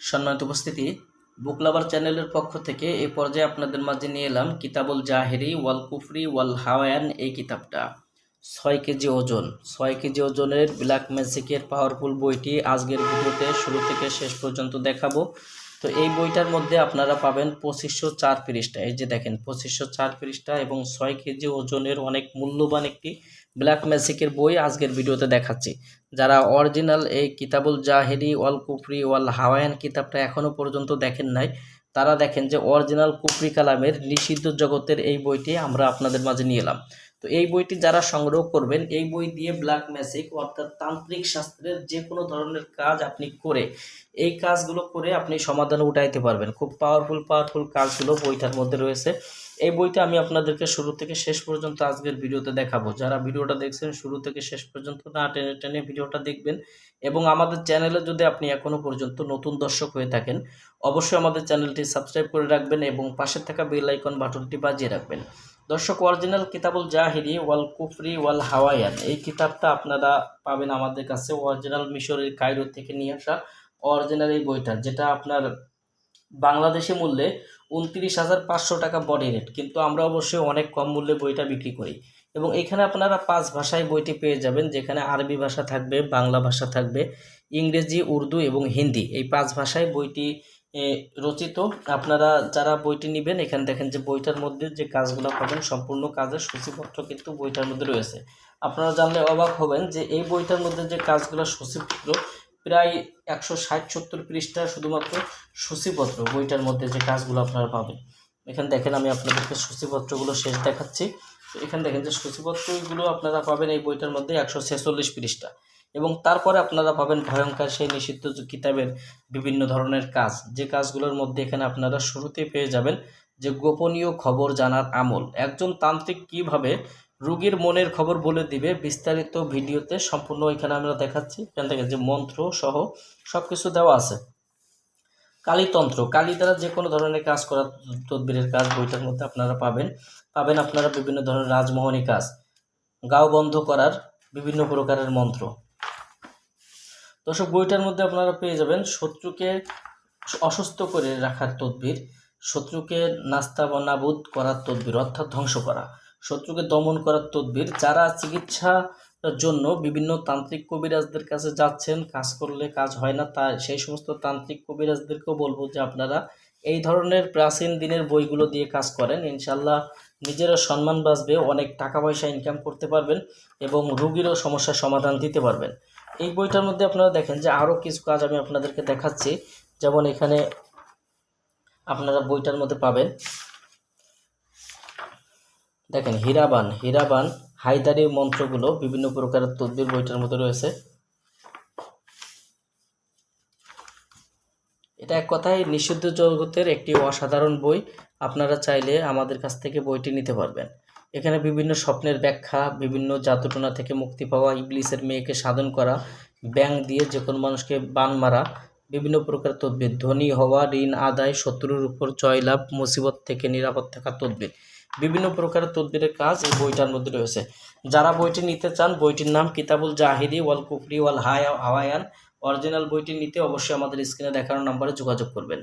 সম্মানিত উপস্থিতি বুক লাভার চ্যানেলের পক্ষ থেকে এই পর্যায়ে আপনাদের মাঝে নিয়ে এলাম কিতাবুল জাহেরি ওয়াল কুফরি ওয়াল হাওয়ান এই কিতাবটা। ছয় কেজি ওজন, ছয় কেজি ওজনের ব্ল্যাক ম্যাজিকের পাওয়ারফুল বইটি আজকের ভিডিওতে শুরু থেকে শেষ পর্যন্ত দেখাবো। তো এই বইটার মধ্যে আপনারা পাবেন পঁচিশশো চার পৃষ্ঠা। এই যে দেখেন, পঁচিশশো চার পৃষ্ঠা এবং ছয় কেজি ওজনের অনেক মূল্যবান একটি ব্ল্যাক ম্যাজিকের বই আজকের ভিডিওতে দেখাচ্ছি। যারা অরিজিনাল এই কিতাবুল জাহেরি, ওয়াল কুফরি, ওয়াল হাওয়ায়ান কিতাবটা এখনও পর্যন্ত দেখেন নাই, তারা দেখেন যে অরিজিনাল কুফরি কালামের নিষিদ্ধ জগতের এই বইটি আমরা আপনাদের মাঝে নিয়ে এলাম। তো এই বইটি যারা সংগ্রহ করবেন, এই বই দিয়ে ব্ল্যাক ম্যাজিক অর্থাৎ তান্ত্রিক শাস্ত্রের যে কোনো ধরনের কাজ আপনি করে, এই কাজগুলো করে আপনি সমাধান উঠাইতে পারবেন। খুব পাওয়ারফুল পাওয়ারফুল কাজগুলো বইটার মধ্যে রয়েছে। এই বইটা আমি আপনাদেরকে শুরু থেকে শেষ পর্যন্ত আজকের ভিডিওতে দেখাবো। যারা ভিডিওটা দেখছেন, শুরু থেকে শেষ পর্যন্ত না টেনে টেনে ভিডিওটা দেখবেন এবং আমাদের চ্যানেলে যদি আপনি এখনও পর্যন্ত নতুন দর্শক হয়ে থাকেন, অবশ্যই আমাদের চ্যানেলটি সাবস্ক্রাইব করে রাখবেন এবং পাশে থাকা বেল আইকন বাটনটি বাজিয়ে রাখবেন। দর্শক অরিজিনাল কিতাবুল জাহিরি ওয়াল কুফরি, ওয়াল হাওয়াইয়ান। এই কিতাবটা আপনারা পাবেন আমাদের কাছে অরিজিনাল মিশরের কায়রো থেকে নিয়ে আসা অরিজিনাল এই বইটা, যেটা আপনার বাংলাদেশি মূল্যে উনত্রিশ হাজার পাঁচশো টাকা বডি রেট কিন্তু আমরা অবশ্যই অনেক কম মূল্যে বইটা বিক্রি করি। এবং এখানে আপনারা পাঁচ ভাষায় বইটি পেয়ে যাবেন, যেখানে আরবি ভাষা থাকবে, বাংলা ভাষা থাকবে, ইংরেজি, উর্দু এবং হিন্দি, এই পাঁচ ভাষায় বইটি রচিত। আপনারা যারা বইটি নেবেন, এখানে দেখেন যে বইটার মধ্যে যে কাজগুলো পাবেন, সম্পূর্ণ কাজের সূচিপত্র কিন্তু বইটার মধ্যে রয়েছে। আপনারা জানলে অবাক হবেন যে এই বইটার মধ্যে যে কাজগুলো সূচিপত্র, প্রায় একশো ষাট সত্তর পৃষ্ঠা শুধুমাত্র সূচিপত্র বইটার মধ্যে যে কাজগুলো আপনারা পাবেন। এখানে দেখেন আমি আপনাদেরকে সূচিপত্রগুলো শেষ দেখাচ্ছি। এখানে দেখেন যে সূচিপত্রগুলো আপনারা পাবেন এই বইটার মধ্যে একশো ছেচল্লিশ পৃষ্ঠা। এবং তারপরে আপনারা পাবেন ভয়ঙ্কর সেই নিষিদ্ধ কিতাবের বিভিন্ন ধরনের কাজ। যে কাজগুলোর মধ্যে এখানে আপনারা শুরুতে পেয়ে যাবেন যে গোপনীয় খবর জানার আমল। একজন তান্ত্রিক কীভাবে রুগীর মনের খবর বলে দিবে বিস্তারিত ভিডিওতে সম্পূর্ণ এখানে আমরা দেখাচ্ছি। এখান থেকে যে মন্ত্র সহ সব কিছু দেওয়া আছে। কালীতন্ত্র, কালী দ্বারা যে কোনো ধরনের কাজ করা তদবিরের কাজ বইটার মধ্যে আপনারা পাবেন। পাবেন আপনারা বিভিন্ন ধরনের রাজমোহনী কাজ। গাও বন্ধ করার বিভিন্ন প্রকারের মন্ত্র। দর্শক, বইটার মধ্যে আপনারা পেয়ে যাবেন শত্রুকে অসুস্থ করে রাখার তদবির, শত্রুকে নাস্তা বা নাবুদ করার তদবির, অর্থাৎ ধ্বংস করা, শত্রুকে দমন করার তদবির, যারা চিকিৎসার জন্য বিভিন্ন তান্ত্রিক কবিরাজদের কাছে যাচ্ছেন, কাজ করলে কাজ হয় না, তা সেই সমস্ত তান্ত্রিক কবিরাজদেরকেও বলব যে আপনারা এই ধরনের প্রাচীন দিনের বইগুলো দিয়ে কাজ করেন। ইনশাল্লাহ নিজেরও সম্মান বাঁচবে, অনেক টাকা পয়সা ইনকাম করতে পারবেন এবং রুগীরও সমস্যার সমাধান দিতে পারবেন। এই বইটার মধ্যে আপনারা দেখেন যে আরও কিছু কাজ আমি আপনাদেরকে দেখাচ্ছি। যেমন এখানে আপনারা বইটার মধ্যে পাবেন, দেখেন হীরাবান হীরাবান হায়দারি মন্ত্রগুলো বিভিন্ন প্রকারের তদ্বির বইটার মধ্যে রয়েছে। এটা এক কথায় নিষিদ্ধ জগতের একটি অসাধারণ বই। আপনারা চাইলে আমাদের কাছ থেকে বইটি নিতে পারবেন। এখানে বিভিন্ন স্বপ্নের ব্যাখ্যা, বিভিন্ন জাদুটনা থেকে মুক্তি পাওয়া, ইবলিসের মেয়েকে সাধন করা ব্যাং দিয়ে যে কোনো মানুষকে বান মারা, বিভিন্ন প্রকার তদ্বির, ধনী হওয়া, ঋণ আদায়, শত্রুর উপর জয়লাভ, মুসিবত থেকে নিরাপদ থাকার তদ্বির। বিভিন্ন প্রকার তদ্বিরের কাজ এই বইটার মধ্যে রয়েছে। যারা বইটি নিতে চান, বইটির নাম কিতাবুল জাহিদি ওয়াল কুফরি ওয়াল হায়া হাওয়ায়ান। অরিজিনাল বইটি নিতে অবশ্যই আমাদের স্ক্রিনে দেখানো নম্বরে যোগাযোগ করবেন।